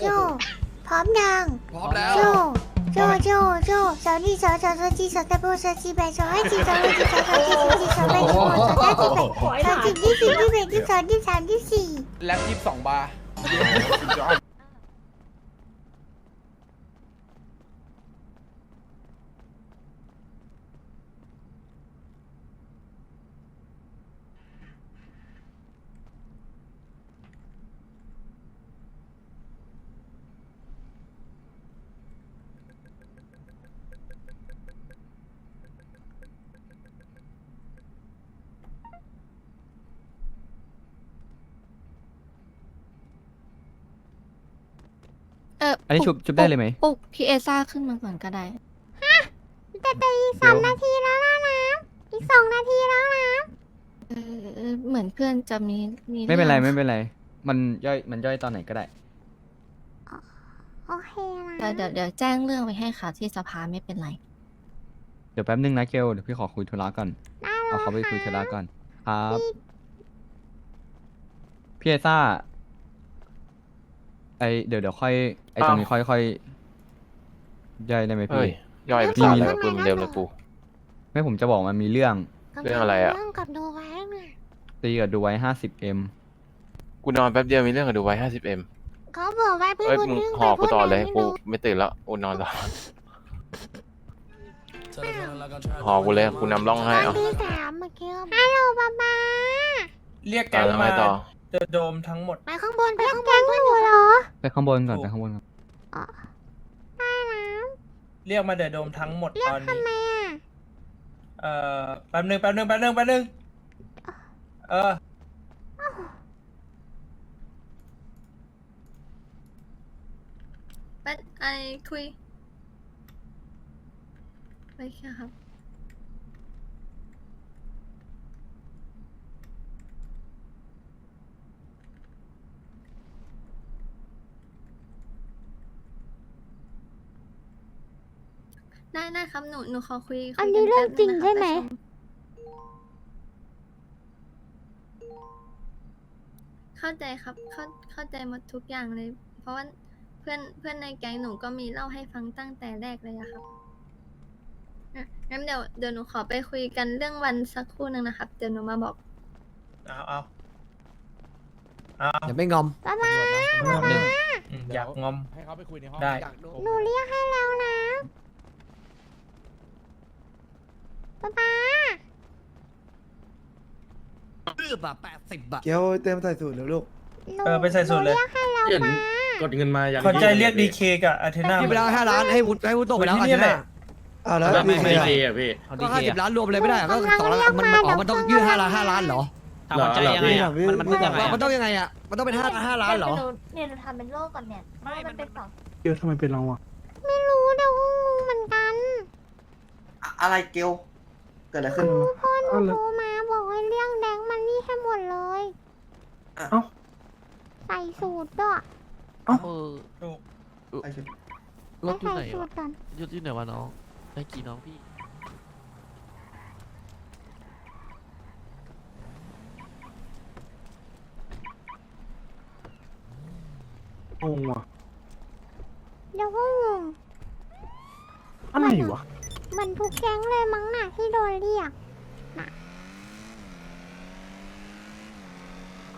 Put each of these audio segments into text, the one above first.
โจ พร้อมยังพร้อมแล้ว โจ โจ โจ โจสาวนี่สาวสาวสาวจีสาวตะโบสาวจีแบสาวให้จีสาวให้จีสาวสาวจีสาวจีสาวแบสาวสาวจีแบสาวจีที่สี่ที่แบที่สองที่สามที่สี่แล็บยี่สิบสองบาร์ อออันนี้ชุบชุบได้เลยไหมปลุกพี่เอซ่าขึ้นมาก่อนก็ได้ แต่แต่อีกสามนาทีแล้วนะนะอีกสองนาทีแล้วนะเออเหมือนเพื่อนจะมีมีไม่เป็นไรองไม่เป็นไร มันย่อยมันย่อยตอนไหนก็ได้ โอเคเดี๋ยวนะเดี๋ยวเดี๋ยวแจ้งเรื่องไปให้ค่ะที่สภาไม่เป็นไร เดี๋ยวแป๊บนึงนะเกลเดี๋ยวพี่ขอคุยธุระก่อน ได้เอาเขาไปคุยธุระแล้วก่อน ครับพี่เอซ่าไอเดี๋ยวเดี๋ยวค่อย ไอตรงนี้ค่อยค่อยย่อยได้ไหมเฮ้พี่ยย่อยไปมีสามมีแล้วปืนเร็วเลยกู ไม่ผมจะบอกมันมีเรื่องเรื่องอะไรอะ เรื่องกับดูไว้เนี่ยตีกับดูไว้ห้าสิบเอ็มกูนอนแป๊บเดียวมีเรื่องกับดูไว้ห้าสิบเอ็มเขาบอกว่าเพื่อนเอ้ยคนมึงนึงหอกูต่อเลยไปกูพูดไม่ตื่นแล้วกูนอนต่อหหออกูเลยกูนำร่องให้วัเอานที่สามเมื่อกี้ฮัลโหลบ๊าบ้าเรียกอะแก๊งแล้วไงมาต่อ เดอะโดมทั้งหมด ไปข้างบนไปข้างบนด้วยเหรอไปข้างบนก่อนไปข้างบนก่อนได้นะเรียกมาเดอะโดมทั้งหมดเรียกตอนทำนี้ ไมอะเอ่อแป๊บหนึงแป๊บหนึงแป๊บหนึงแป๊บหนึงเออไปไอคุยไปแค่ครับ ได้ได้ครับหนูหนูขอคุยคุยอันนี้กัเรื่องแป๊บจริงนึนะคบใช่ไหมประชุเข้าใจครับเข้าเข้าใจหมดทุกอย่างเลย เพราะว่าเพื่อนเพื่อนในแก๊งหนูก็มีเล่าให้ฟังตั้งแต่แรกเลยอะครับอะงั้นเดี๋ยวเดี๋ยวหนูขอไปคุยกันเรื่องวันสักครู่หนึ่งนะครับเดี๋ยวหนูมาบอก เอาเอาเอาอย่าไม่งอมบ๊าบ้าอืมอยากงอม ให้เขาไปคุยในห้องได้ อยากดูหนูเรียกให้แล้วนะ บ๊าบ้ารืบอะแปดสิบอะเกียวเต็มใส่สูตรแล้วลูก หนูเออไปใส่สูตรเลยหนูเรียกให้แล้วเห็นนะกดเงินมาอย่างขอใจเรียกดีเคกับอาเทนาพี่ไปแล้วห้าล้านให้วุฒิให้วุฒิตกไปแล้วที่อานี่ทิตย์หแหน้าละ อ้าวแล้วแล้วไม่มีไม่ใครดีอะอะพี่ก็ห้าสิบล้านรวมเลยไม่ได้อะก็สองล้านมันมันอ๋อมันต้องยื่นห้าล้านห้าล้านเหรอถามใจยังไงอะมันมันมันต้องยังไงอะมันต้องเป็นห้าห้าล้านเหรอ เนี่ยเราทำเป็นโลกก่อนเนี่ยเพราะว่ามันเป็นสองเกียวทำไมเป็นเราอะไม่รู้เดี๋ยวก็งงเหมือนกัน อะไรเกียวเกิดอะไรขึ้น พ่อหนูโทรมาบอกให้เรียกแดงมันนี่ให้หมดเลย เอ้า ใส่สูตรด้วยเออถูกไอ้เหี้ยรถอยู่ไหนใส่สูวะตรก่อนรถอยู่ไหนวะน้องไอ้กี่น้องพี่ งงว่ะเดี๋ยวก็งงอะไรวะ เหมือนทุกแก๊งเลยมั้งน่ะที่โดนเรียก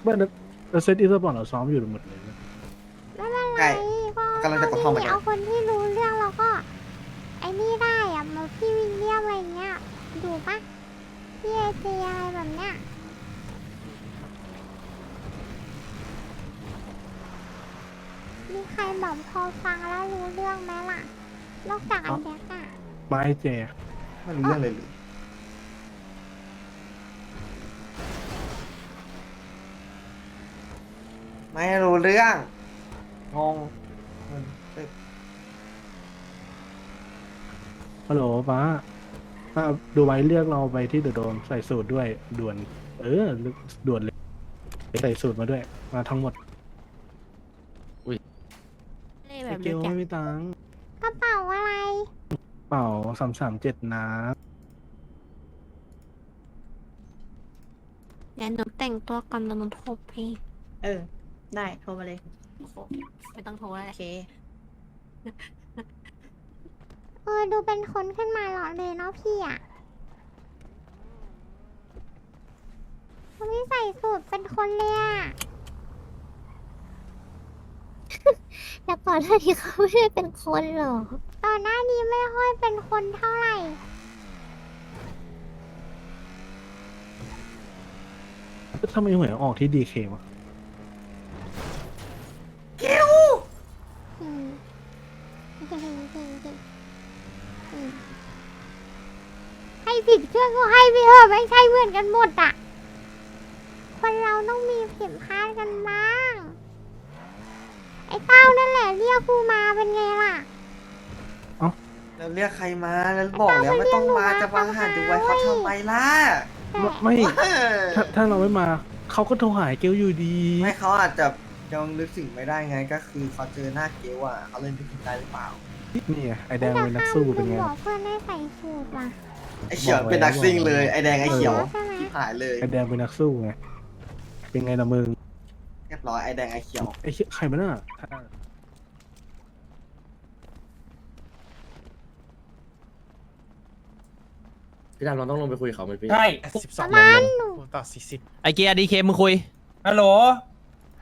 เมื่อเราเซตอีสปอร์ตเราซ้อมอยู่หมดเลยนะไม่เป็นใช่ไรก็กำลังจะกดห้องเหมือนกัน เอาคนที่รู้เรื่องแล้วก็ ไอ้นี่ได้อะมาพี่วิลเลียมอะไรเงี้ยดูปะพี่เอเจอะไรแบบเนี้ยมีใครแบบพอฟังแล้วรู้เรื่องไหมล่ะ นอกจากไอ้แดกอะ ไม้เจไม่รู้เรื่องเลยหรือไม่รู้เรื่อง งงฮัลโหลป้าป้าดูไว้เรียกเราไปที่เดอะโดมใส่สูตรด้วยด่วน เออด่วนเลย ใส่สูตรมาด้วย มาทั้งหมดเลยไอแบบเกลไม่มีตังค์ กระเป๋าอะไร เป่าสามสามเจ็ดนะเดี๋ยวหนูแต่งตัวก่อนแล้วหนูโทรพี่เออ ได้ โทรมาเลย ไม่ต้องโทรแล้วโอเค เออดูเป็นคนขึ้นมาหล่อเลยเนาะพี่อะเขาไม่ใส่สูตรเป็นคนเลยอะ แล้วก่อนหน้านี้เขาไม่ได้เป็นคนหรอ ตอนหน้านี้ไม่ค่อยเป็นคนเท่าไหร่ ทำไมหวยออกที่ดีเควะอืมจริงจริงจริงอืมให้ผิดเครื่องก็ให้ไปเถอะไม่ใช่เหมือนกันหมดอะ คนเราต้องมีผิดพลาดกันบ้าง ไอ้เต้านั่นแหละเรียกกูมาเป็นไงล่ะ แล้วเรียกใครมาแล้วบอกแล้วไม่ต้องมาจะมาหาดูไว้เขาทำไมล่ะไม่ไม่เออถ้าถ้าเราไม่มาเขาก็โทรหาเกลอยู่ดี ไม่เขาอาจจะยังนึกถึงไม่ได้ไงก็คือเขาเจอหน้าเกลอะเขาเล่นนึกถึงได้หรือเปล่านี่ไงไอแดงเป็นนักสู้เป็นไงบอกเพื่อนให้ใส่สูตรว่ะไอเขียวเป็นนักซิ่งเลยไอแดงไอเขียวที่หายเลยไอแดงเป็นนักสู้ไงเป็นไงนะมึงเรียบร้อยไอแดงไอเขียวไอเหี้ยใครมาน่ะ พี่ดำเราต้องลงไปคุยกับเขาไหมพี่ ใช่สิบสองประมาณหนูต่อสี่สิบไอเกียร์ดีเคมึงคุย ฮัลโหล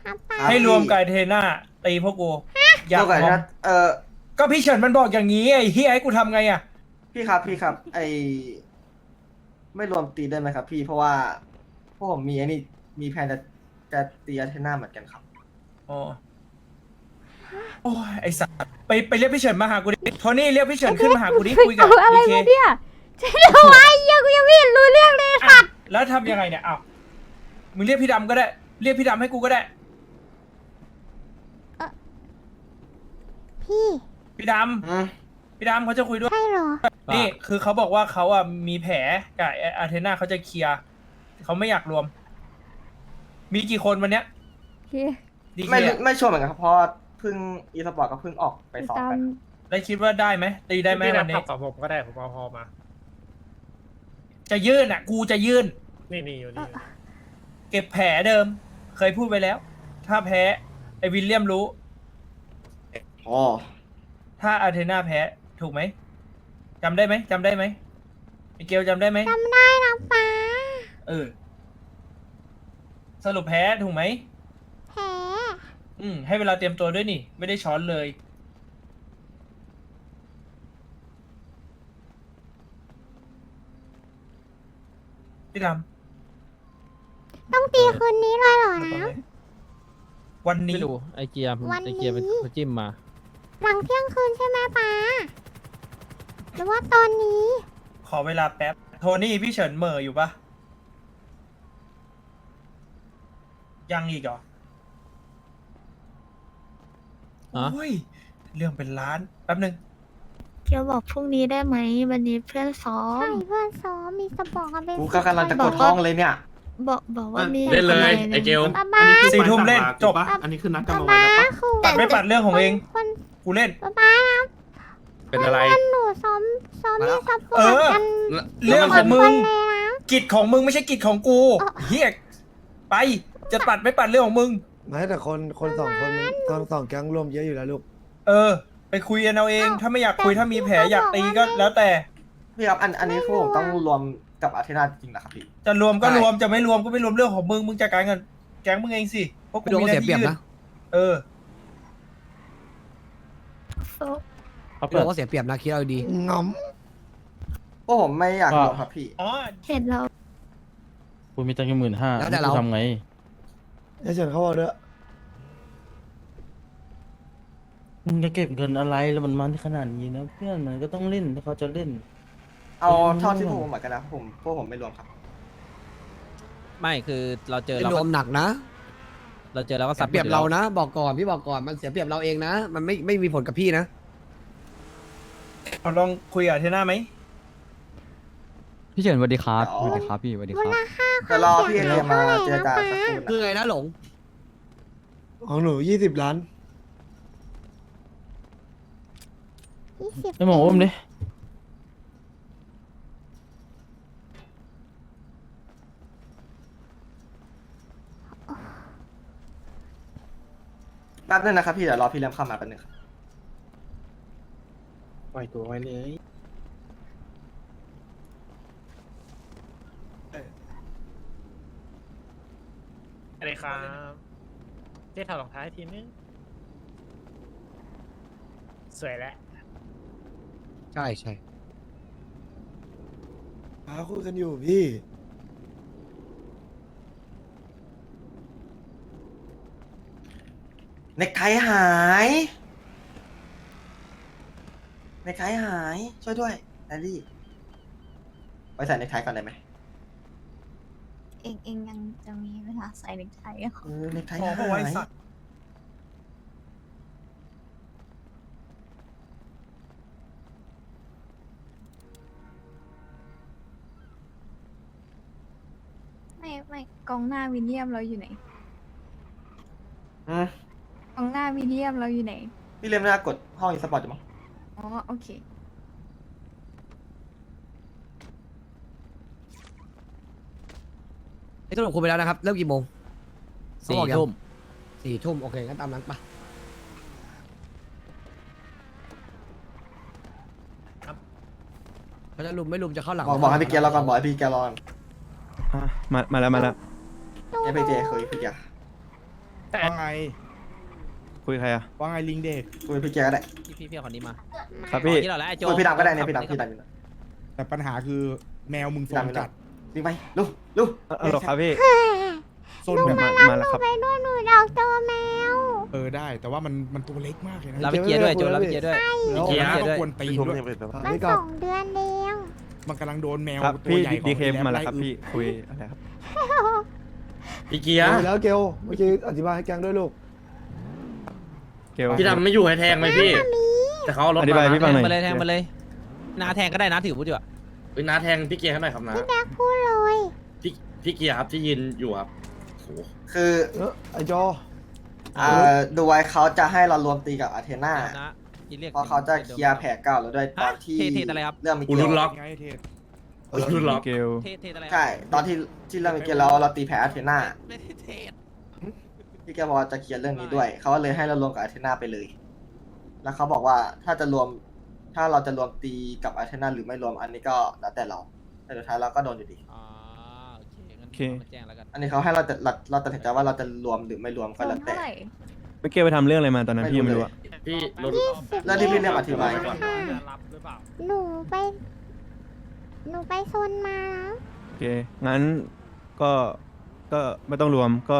ครับป้าครับให้รวมกับไอ้เทน่าตีพวกกูอยากเท่ากับมองนะเออก็พี่เฉินมันบอกอย่างนี้ไอ้เฮียให้กูทำไงอะ พี่ครับพี่ครับ ไอไม่รวมตีได้ไหมครับ พี่เพราะว่าพวกผมมีไอ้นี่มีแผนจะจะตีอาเทน่าเหมือนกันครับ อ๋อโอ้ยไอสัตว์ไปไปเรียกพี่เฉินมาหากูดิโทนี่เรียกพี่เฉินขึ้นมาหากูดิคุยกับเอาอะไรดีเคมาเนี่ย จะทำไมเหี้ยังกูยังไม่เห็นรู้เรื่องเลยอะแล้วทำยังไงเนี่ยอ้าวมึงเรียกพี่ดำก็ได้ เรียกพี่ดำให้กูก็ได้ พี่พี่ดอืมำพี่ดำเขาจะคุยด้วย ใช่เหรอ นี่คือเขาบอกว่าเขาอะมีแผลกับอาเทน่าเขาจะเคลียร์เขาไม่อยากรวม มีกี่คนวันเนี้ยดีเคไม่รู้ไม่ชัวร์เหมือนกันครับเพราะเพิ่งอีสปอร์ตก็เพิ่งออกไปสอบกันได้คิดว่าได้ไหมตีได้ไหมพี่วันดำนี้ ขับกับผมก็ได้ผมเอาพอมา จะยื่นอะ กูจะยื่น นี่นี่อยู่นี่เก็บแผลเดิม เคยพูดไปแล้ว ถ้าแพ้ ไอวิลเลียมรู้อ๋อถ้าอาเทนาแพ้ถูกไหมจำได้ไหมจำได้ไหมไอเกลจำได้ไหมจำได้นะป้าเออ สรุปแพ้ถูกไหมแพ้อืมให้เวลาเตรียมตัวด้วยนี่ ไม่ได้ช้อนเลย พี่ดต้องตีคืนนี้เลยเหรอำนะวันนี้ไม่รู้ไอเกียร์วันไอเกียร์เป็นนี้คนจิ้มมา หลังเที่ยงคืนใช่ไหมป้าหรือว่าตอนนี้ ขอเวลาแป๊บ โทนี่พี่เฉินเหม่ออยู่ปะยังอีกเหรอฮะ โอ้ยเรื่องเป็นล้านแป๊บหนึ่ง เกียวบอกพรุ่งนี้ได้ไหมวันนี้เพื่อนซ้อใช่ม เพื่อนซ้อมมีสปอร์ตกันเป็นกูก็กำลังจะกดห้องเลยเนี่ย บอกบอกว่ามีเล่นเลยะรไอเกล ป้าป้าสี่ทุ่มเล่นจบอันนี้คือนัดกันป้ามาไว้ป้าแล้วปะคือปัดไม่ปัดเรื่องของเอง คนกูเล่น ป้าป้านะเป็นอะไรเพื่อนหนูซ้อมซ้อมมีสปอเอร์ตอกันเรื่องของมึคงนเลยนะ กิจของมึงไม่ใช่กิจของกูอ๋อเฮียไปจะปัดไม่ปัดเรื่องของมึง ไม่แต่คนคนสองคนตอนสองแก๊งรวมเยอะอยู่แล้วลูก เออ ไปคุยกันเอาเอง ถ้าไม่อยากคุยถ้ามีแผลอยากตีก็แล้วแต่ พี่ครับอันอันนี้คือผมต้องรวมกับอาเทน่าจริงๆนะครับพี่ จะรวมก็ใช่ รวมจะไม่รวมก็ไม่รวมเรื่องของมึงมึงจัดการกันแก๊งมึงเองสิเพราะกูไม่โดนมีหเสีน้ายเปรีที่ยบยื่นนะเออ เขาไม่เปิโดดนก็เสียเปรียบนะคิดเอาดี งอมพวกผมไม่อยากรวมครับพี่ อ๋อ เห็นเรา คุณมีตังค์แค่หมื่นห้าแล้วแต่เรา ทำไง ไอ้เฉินเขาบอกด้วย มึงจะเก็บเงินอะไรแล้วมันมันขนาดนี้นะ เพื่อนมันก็ต้องเล่นถ้าเขาจะเล่น เอาเท่าที่พวกผมเหมือนกันนะผมพวกผมไม่รวมครับ ไม่คือเราเจอเป็นเรารวมหนักนะเราเจอเราก็เสียเปรียบเรานะ บอกก่อนพี่บอกก่อนมันเสียเปรียบเราเองนะ มันไม่ไม่มีผลกับพี่นะเอาลองคุยกับเทน่าไหมพี่เฉินสวัสดีครับเดี๋ยวสวัสดีครับพี่สวัสดีมูครับลค่าคแต่วามรอเสีพี่ยเรียหายมาเท่าไหร่เจรนะจาป้าสักครู่คือนะไงนะหลงของหนูยี่สิบล้าน สิบไม่มองอุ้มดิแป๊บนึงนะครับพี่เดี๋ยวรอพี่เลี้ยมเข้ามาแป๊บนึงครับปล่อยตัวไว้เลยอะไรครับเจ๊ถอดรองเท้าให้ทีนึง สวยแล้ว ใช่ใช่หาคุยกันอยู่พี่ เน็กไทหายเน็กไทหาย ช่วยด้วยแอลลี่ไปใส่เน็กไทก่อนได้ไหมเองเองยังจะมีเวลาใส่เน็กไทเหรอเออเน็กไทขอหาเอาไว้ยสัตว์ ไม่ไม่ กองหน้าวิลเลียมเราอยู่ไหนอืมกองหน้าวิลเลียมเราอยู่ไหน พี่เลี้ยมน่ากดห้องอีสปอร์ตอยู่มั้งอ๋อโอเค ไอ้ต้นผมคุยไปแล้วนะครับ เริ่มกี่โมงสี่เขาบอกยังทุ่มสี่ทุ่มโอเคงั้นตามนั้นปะเขาจะลุมไม่ลุมจะเข้าหลังบอกบอกให้พี่เกียร์รอก่อนบอกให้พี่เกียร์รอก่อนมามาแล้วมาแล้ว เอฟเจคุยพี่เกียร์ว่าไงคุยใครอะว่าไงลิงเด็กคุยพี่เกียร์ก็ได้พี่พี่พี่คนนี้มาครับพี่คุยพี่ดำก็ได้เนี่ยพี่ดำพี่ดำพี่ดแต่ปัญหาคือแมวมึงำโซพี่นดำพี่จัดดำวิ่งไปลุกลุกเออครับพี่โซนมาแบบมามาแล้วครับไปด้วยหนูอยากเจอแมวเออได้แต่ว่ามันมันตัวเล็กมากเลยนะเราไปเกียร์ด้วยโจเราไปเกียร์ด้วยแล้วเกียร์มันด้วยก็ควรตีนด้วยมันนี่สก็องเดือนเองมันกำลังโดนแมวครับตัวพี่ใหญ่ของดีเคไอ้มาแล้วไครับพี่คุยอะไรครับ พี่เกียร์คุยแล้วเกลเมื่อกี้อธิบายให้แกงด้วยลูก เกล พี่ดำไม่อยู่ให้แทงไหมพี่ แต่เขาเอารถอธิบายพี่ฟังหน่อย มาเลยแทงมาเลยนาแทงก็ได้นะถือพูดดีกว่าเฮ้ยน้าแทงพี่เกียร์ให้หน่อยครับนะแบกพูดเลยพี่พี่เกียร์ครับที่ยืนอยู่ครับโหคือเออไอจอ อ่าดูไว้เขาจะให้เรารวมตีกับอาเทนานะอีรียกเพราะเขาจะเคลียร์แผลเก่าแล้วด้วยตอนที่เทเทอะไรครับ เรื่องมีกูเกรุลนล็อก ไงเทศกู รุนล็อกเกลเทเทอะไรครับใช่ ตอนที่ที่เรื่องมีเกลแล้วเราตีแผลอาเทนาไม่ได้เทพี่แกบอกว่าจะเคลียร์เรื่องนี้ด้วย เขาก็เลยให้เรารวมกับอาเทนาไปเลย แล้วเขาบอกว่าถ้าจะรวมถ้าเราจะรวมตีกับอาเทนาหรือไม่รวมอันนี้ก็แล้วแต่เรา แต่สุดท้ายเราก็โดนอยู่ดี อ๋อโอเคงั้นโอเคมาแจ้งแล้วกันอันนี้เขาให้เราจะเราเราตัดสินใจว่าเราจะรวมหรือไม่รวมก็แล้วแต่ เท่าไหร่เมื่อกี้ไปทำเรื่องอะไรมาตอนนั้นไม่พี่ยังรู้ไม่รู้เลยอะพี่รถเรื่องที่พี่เรียกอธิบายค่ะรับหรือเปล่าหนูไป หนูไปโซนมาแล้วโอเค งั้นก็ก็ไม่ต้องรวมก็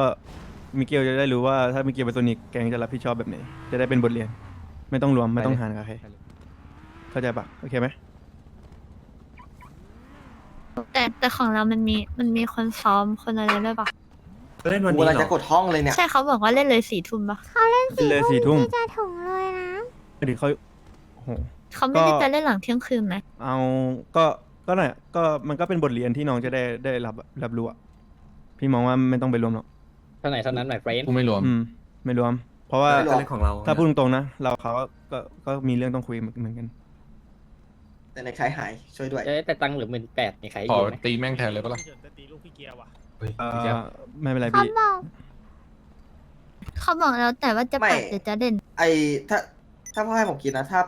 มิเกลจะได้รู้ว่าถ้ามิเกลเป็นตัวนี้แกงจะรับผิดชอบแบบไหน จะได้เป็นบทเรียน ไม่ต้องรวมไม่ต้องหารกับใครเข้าใจปะโอเคไหมแต่แต่ของเรามันมีมันมีคนซ้อมคนอะไรด้วยปะเล่นวันกูนี้อะไรเหรจะอกดห้องเลยเนี่ยใช่เขาบอกว่าเล่นเลยสี่ทุ่มปะเขาเล่นเป็นเลยสี่ทุ่มที่จะถึงเลยนะเดี๋ยวเขาโอ้โห เขาไม่ได้ก็ จะเล่นหลังเที่ยงคืนไหมเอาก็ ก็น่ะก็มันก็เป็นบทเรียนที่น้องจะได้ได้รับรับรู้อะพี่มองว่าไม่ต้องไปรวมหรอกเท่าไหร่เท่านั้นหมายเฟรนกูไม่รวม อืม ไม่รวม เพราะว่าไม่รวมเล่นของเราถ้าพูดตรงๆนะเราเขาก็ก็มีเรื่องต้องคุยเหมือนกัน แต่ในคล้ายหายช่วยด้วย เอ๊ะแต่ตังค์เหลือหมื่นแปดมีใครขออยู่ไหมตีแม่งแทนเลยปะล่ะจะตีลูกพี่เกียร์ว่ะเอ่อไม่เป็นไรเขาพี่ บอกเขาบอกแล้วแต่ว่าจะไม่ ปัดหรือจะเล่น ไอถ้าถ้าพ่อให้ผมคิดนะ ถ้า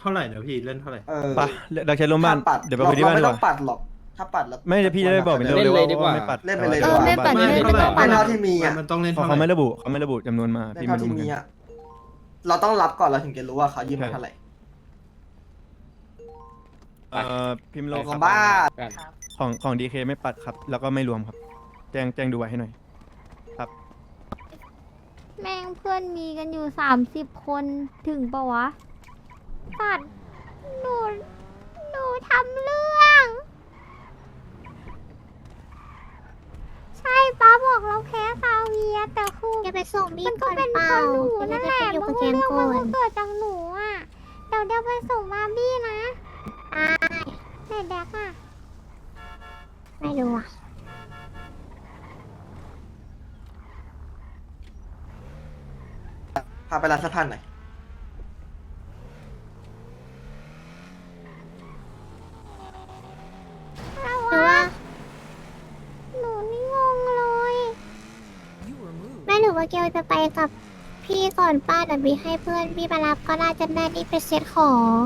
เท่าไหร่เดี๋ยวพี่เล่นเท่าไหร่ เออไปเราใช้ร่วมบ้านถ้ปัดเดี๋ยวไปคุยที่บ้านเรดีไม่กต้องว่าปัดหรอกถ้าปัดแล้ว ไม่จะพี่จะได้บอกเหมือนเดิมเลยว่าว่า ไม่ปัดเล่นไปเลยเออไม่ปัดแต่ว่าไม่ไม่ต้องปัไม่ดเท่าที่มีอะมันต้องเล่นเพราะเท่าไหเขาร่ไม่ระบุเขาไม่ระบุจำนวนมาได้พี่เท่าไม่รู้ที่เหมือนมีกันอะเราต้องรับก่อนเราถึงจะรู้ว่าเขายืมมาเท่าไหร่เอ่อพิมพ์โลของบ้าของของดีเคไม่ปัดครับ แล้วก็ไม่รวมครับ แจ้งแจ้งดูไว้ให้หน่อย แม่งเพื่อนมีกันอยู่สามสิบคนถึงปะวะ สัตว์หนูหนูทำเรื่อง ใช่ป้าบอกเราแพ้ซาเวียแต่คือจะไปส่งบี้มันก็ก่อนเป็นเปเพล่าราะหนูจะนั่นได้แหละไปอยู่มักับนแกเรื่องงมันก่อนก็เกิดจากหนูอะเดี๋ยวเดี๋ยวไปส่งบาร์บี้นะไหนแดกอะไม่รู้อะพาไปร้านเสื้อผ้าหน่อย เรา หรือว่า หนูนี่งงเลย พ ว่าเกลจะไป กับพี่ก่อนป้าเดลวีให้เพื่อนพี่มารับก็น่าจะได้นี่ไปเซ็ตของ